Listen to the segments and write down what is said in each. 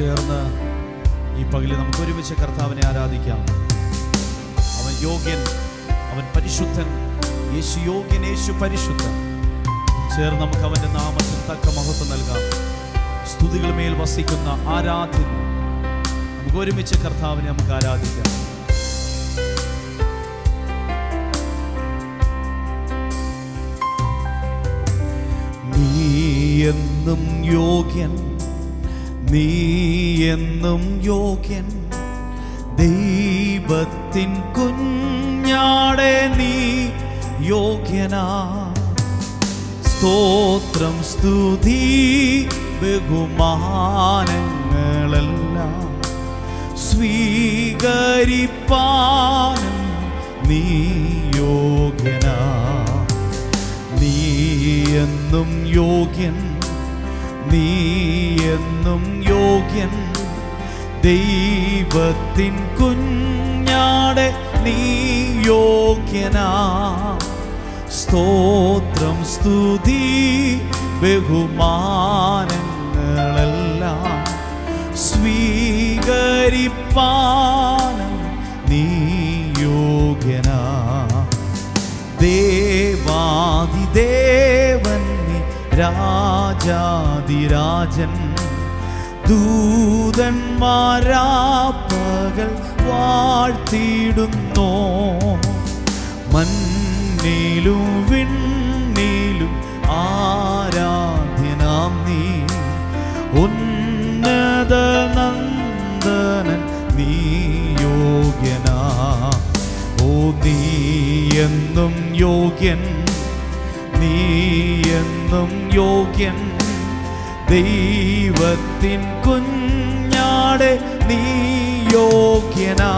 ചേർന്ന് ഈ പകലിൽ നമുക്ക് ഒരുമിച്ച് കർത്താവിനെ ആരാധിക്കാം. അവൻ യോഗ്യൻ അവൻ പരിശുദ്ധൻ യേശു യോഗ്യൻ യേശു പരിശുദ്ധൻ. ചേർന്ന് നമുക്ക് അവന്റെ നാമത്തിൽ തക്ക മഹത്വം നൽകാം. സ്തുതികൾ മേൽ വസിക്കുന്ന ആരാധ്യൻ നമുക്ക് ഒരുമിച്ച് കർത്താവിനെ നമുക്ക് ആരാധിക്കാം. നീ എന്നും യോഗ്യൻ നീ എന്നും യോഗ്യൻ. ദൈവത്തിൻ കുഞ്ഞാടെ നീ യോഗ്യനാ. സ്തോത്രം സ്തുതി ബഹുമാനങ്ങളെല്ലാം സ്വീകരിപ്പാനും നീ യോഗ്യനാ. നീ എന്നും യോഗ്യൻ. നീ എന്നും യോഗ്യൻ ദൈവത്തിൻ കുഞ്ഞാടെ നീ യോഗ്യനാ. സ്തോത്രം സ്തുതി ബഹുമാനങ്ങളെല്ലാം സ്വീകരിപ്പാനും നീ യോഗ്യനാ. ദേവാദിദേവൻ രാജാതിരാജൻ ദൂതന്മാരാപ്പകൽ വാഴ്ത്തിയിടുന്നോ. മണ്ണിലും വിണ്ണിലും ആരാധ്യനാം നീ. ഉന്നത നന്ദനൻ നീ യോഗ്യനാ. ഓ നീ എന്നും യോഗ്യൻ നീ എന്നും യോഗ്യൻ. ദൈവത്തിൻ കുഞ്ഞാടെ നീ യോഗ്യനാ.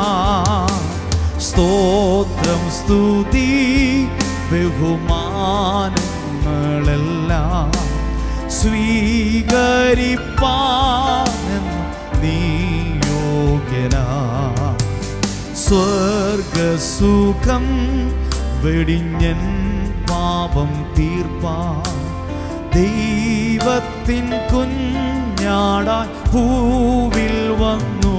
സ്തോത്രം സ്തുതി ബഹുമാനങ്ങളെല്ലാം സ്വീകരിപ്പാനും നീ യോഗ്യനാ. സ്വർഗസുഖം വെടിഞ്ഞൻ ദൈവത്തിൻ കുഞ്ഞാടാൻ പൂവിൽ വന്നു.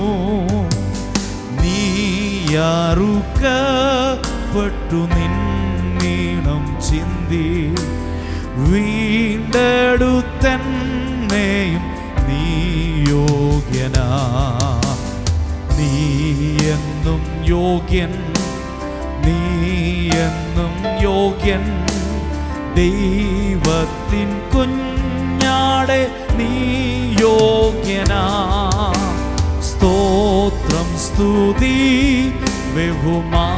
നീയാറുക്കപ്പെട്ടു നിന്നീണം ചിന്തി. വീണ്ടെടുത്തന്നെയും നീ യോഗ്യനാ. നീ എന്നും യോഗ്യൻ. നീ എന്നും യോഗ്യൻ. ദൈവത്തിൻ കുഞ്ഞാടെ നീ യോഗ്യനാ. സ്തോത്രം സ്തുതി ബഹുമാനങ്ങളെല്ലാം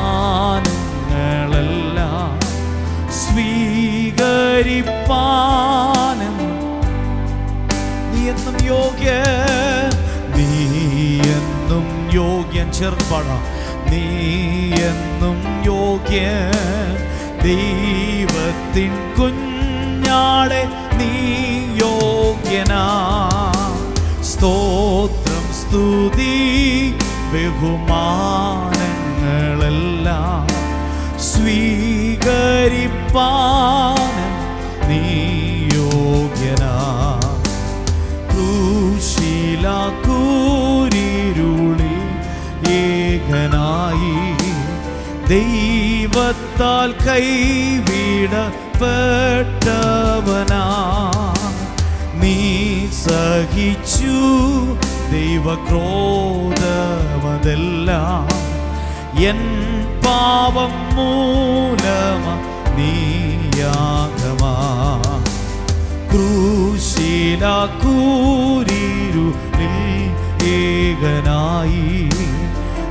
സ്വീകരിപ്പാനും. നീ എന്നും യോഗ്യ നീ എന്നും യോഗ്യൻ. ചെറുപ്പട. നീ എന്നും യോഗ്യൻ. ദൈവത്തിൻ നീ യോഗ്യനാ. സ്തോത്രം സ്തുതി ബഹുമാനങ്ങളെല്ലാം സ്വീകരിപ്പാന നീ യോഗ്യനാ. ക്രൂശിലൂരിരുളി ഏകനായി ദൈവത്താൽ കൈവിടപ്പെട്ടവനാ നീ സഹിച്ചു ദൈവക്രോധമതെല്ലാം. എൻ പാപം മൂലമ നീയാകമാ ക്രൂശിലൂരിരുളിൽ ഏകനായി.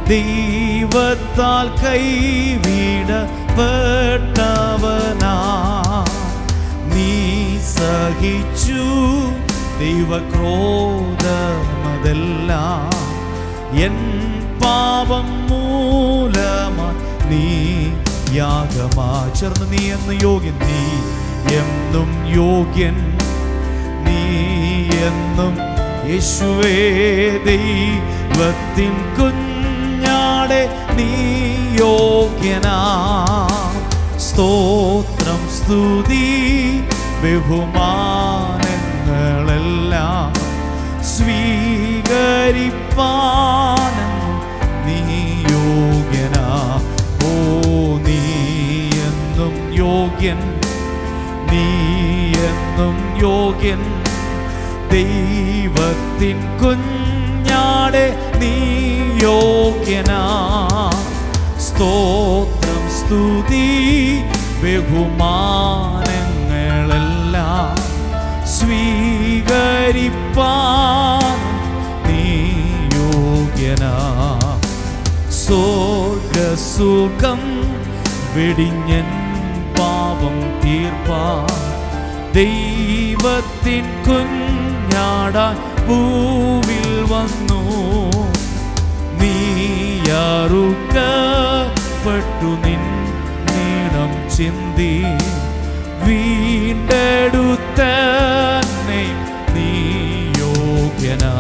ദൈവത്താൽ കൈവിടപ്പെട്ടവനാ. സഹിച്ചു ദൈവക്രോധമതെല്ലാം എൻ പാപം മൂലമ നീ യാഗമാചർന്ന്. നീ എന്ന് യോഗ്യൻ നീ എന്നും യോഗ്യൻ. നീ എന്നും യേശുവേ ദൈവത്തിൻ കുഞ്ഞാടെ നീ യോഗ്യനാ. സ്തോത്രം സ്തുതി ബഹുമാനങ്ങളെല്ലാം സ്വീകരിപ്പാനും സ്വീകരിപ്പാനെന്നും നീ യോഗ്യന. ഓ നീ എന്നും യോഗ്യൻ നീ എന്നും യോഗ്യൻ. ദൈവത്തിൻ കുഞ്ഞാടെ നീ യോഗ്യനാ. സ്തോത്രം സ്തുതി ബഹുമാനങ്ങളെല്ലാം വെടിഞ്ഞൻ പാപം തീർപ്പാ ദൈവത്തിൻ കുഞ്ഞാടാൻ പൂവിൽ വന്നു. നീയാറുക്കപ്പെട്ടു നിൻ നീളം ചിന്തി. യോഗ്യനാ.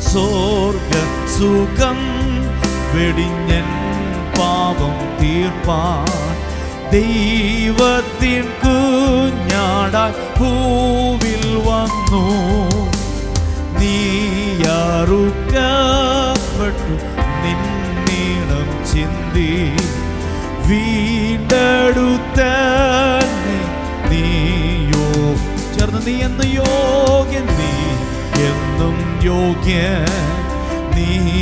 സ്വർഗ സുഖം വെടിഞ്ഞൻ തീർപ്പാൻ. ദൈവത്തിൻ കുഞ്ഞാടാൻ പൂവിൽ വന്നു. നീയാറുക്കപ്പെട്ടു നിന്നീണം ചിന്തി. വീണ്ടെടുത്ത നീയോ. ചേർന്ന് നീ എന്ന് യോഗ്യൻ നീ എന്നും യോഗ്യ നീ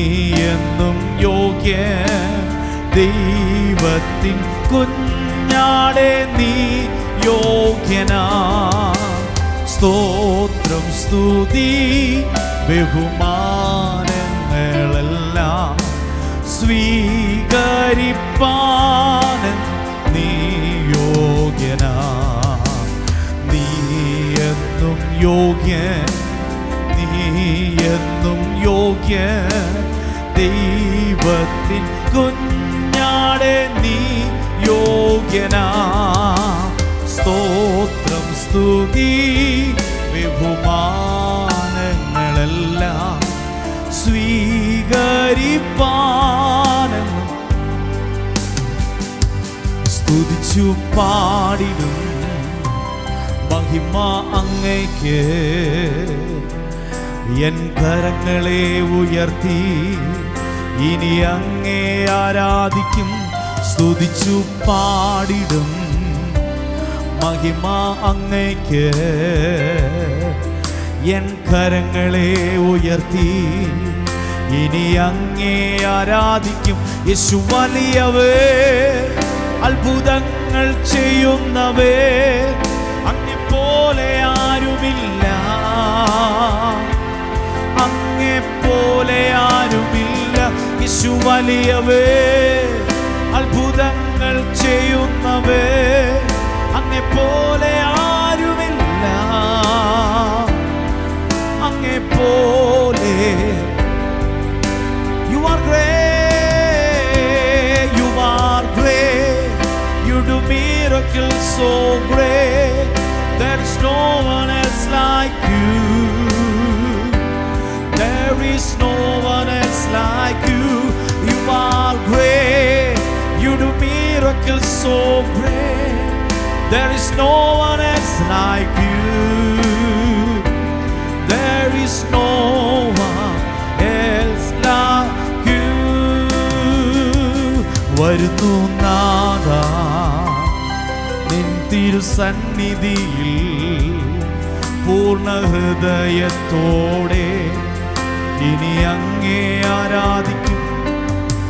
എന്നും യോഗ്യ ദൈവത്തിൻ കുഞ്ഞാടെ നീ യോഗ്യനാ. സ്തോത്രം സ്തുതി ബഹുമാനങ്ങളെല്ലാം സ്വീകരിപ്പാൻ നീ യോഗ്യനാ. നീ എന്നും യോഗ്യ നീ എന്നും യോഗ്യ ദൈവത്തിൻ കുഞ്ഞാടെ നീ യോഗ്യനാ. സ്തോത്രം സ്തുതി ബഹുമാനങ്ങളെല്ലാം. സ്വീകരിപ്പാനെന്നും സ്തുതിച്ചു പാടിടും മഹിമ അങ്ങയ്ക്ക്. എൻ കരങ്ങളെ ഉയർത്തി ഇനി അങ്ങേ ആരാധിക്കും സ്തുതിച്ചു പാടിടും. മഹിമ അങ്ങയ്ക്ക് എൻ കരങ്ങളെ ഉയർത്തി. ഇനി അങ്ങേ ആരാധിക്കും യേശു വലിയവേ അത്ഭുതങ്ങൾ ചെയ്യുന്നവേ അങ്ങെപ്പോലെ ആരുമില്ല. അങ്ങെപ്പോലെ ആരുമില്ല. യേശു വലിയവേ അത്ഭുതങ്ങൾ ചെയ്യുന്നവേ അങ്ങെപ്പോലെ ആരുമില്ല അങ്ങെപ്പോലെ You are great, you are great. You do miracles so great. There is no one else like you. There is no one else like. You miracles so great. There is no one else like you. There is no one else like you. വരുന്നു നാദ നിൻ തിരുസന്നിധിയിൽ പൂർണ ഹൃദയത്തോടെ ഇനി അങ്ങേ ആരാധിക്കും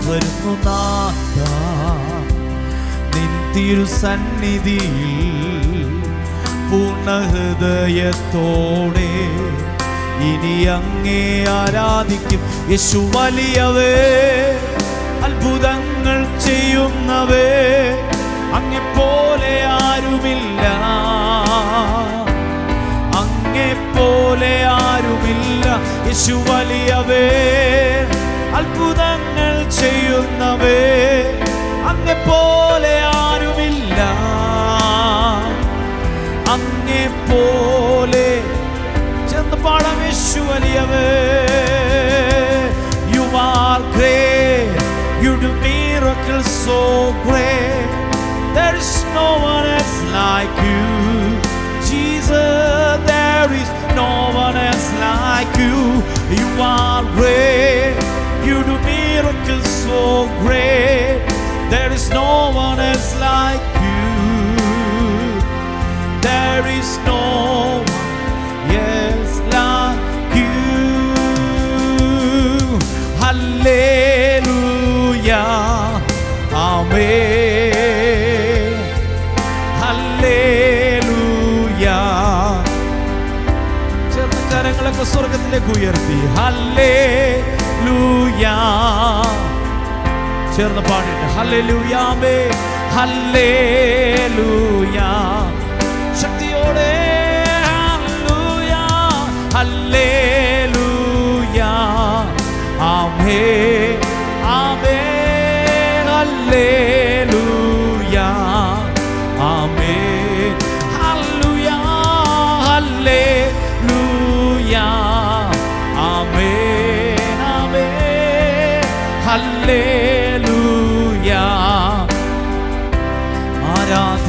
വരുന്നു നാദ തിരുസന്നിധിയിൽ പൂർണഹൃദയത്തോടെ ഇനി അങ്ങേ ആരാധിക്കും. യേശു വലിയവേ അത്ഭുതങ്ങൾ ചെയ്യുന്നവേ അങ്ങെപ്പോലെ ആരുമില്ല. അങ്ങെപ്പോലെ ആരുമില്ല. യേശു വലിയവേ അത്ഭുതങ്ങൾ ചെയ്യുന്നവേ അങ്ങെപ്പോലെ ആരുമില്ല അങ്ങെപ്പോലെ ചെന്ന് പാടാം യേശു വലിയവേ you are great you do miracles so great there is no one else like you Jesus there is no one else like like you. You are great. You do miracles so great. ഉയർത്തി. ഹല്ലേ ലൂയാ ചേർന്ന് പാടിട്ട് ഹല്ലേ ലൂയാമേ ഹല്ലേ ലൂയാ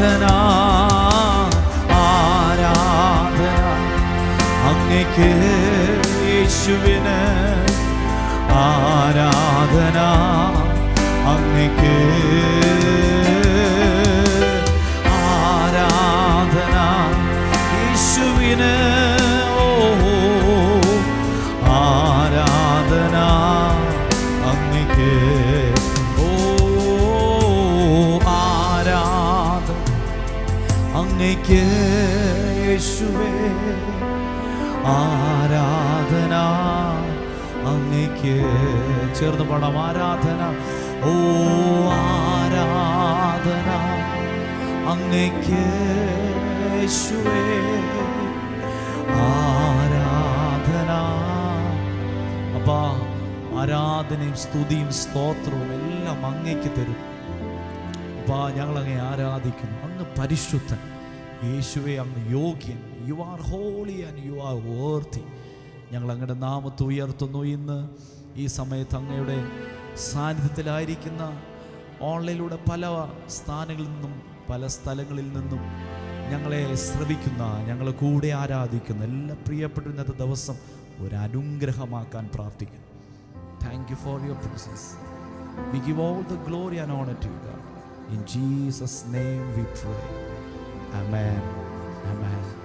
ആരാധന ആരാധന. യേശുവിന് ആരാധന. അങ്ങേക്ക് ചേർന്ന് പാടാം. ആരാധന ഓ ആരാധന അങ്ങയ്ക്ക് ആരാധന. അപ്പാ ആരാധനയും സ്തുതിയും സ്തോത്രവും എല്ലാം അങ്ങേക്ക് തരും. അപ്പാ ഞങ്ങൾ അങ്ങേ ആരാധിക്കുന്നു. അങ്ങ് പരിശുദ്ധൻ. യേശുവെ അങ്ങ് യോഗ്യൻ. You are holy and you are worthy ഞങ്ങൾ അങ്ങയുടെ നാമത്ത് ഉയർത്തുന്നു ഇന്ന്. ഈ സമയത്ത് അങ്ങയുടെ സാന്നിധ്യത്തിലായിരിക്കുന്ന ഓൺലൈനിലൂടെ പല സ്ഥാനങ്ങളിൽ നിന്നും പല സ്ഥലങ്ങളിൽ നിന്നും ഞങ്ങളെ ശ്രവിക്കുന്ന ഞങ്ങളെ കൂടെ ആരാധിക്കുന്ന എല്ലാ പ്രിയപ്പെട്ട ഇന്നത്തെ ദിവസം ഒരു അനുഗ്രഹമാക്കാൻ പ്രാർത്ഥിക്കുന്നു. Thank you for your presence we give all the glory and honour to you, in Jesus name we pray amen amen.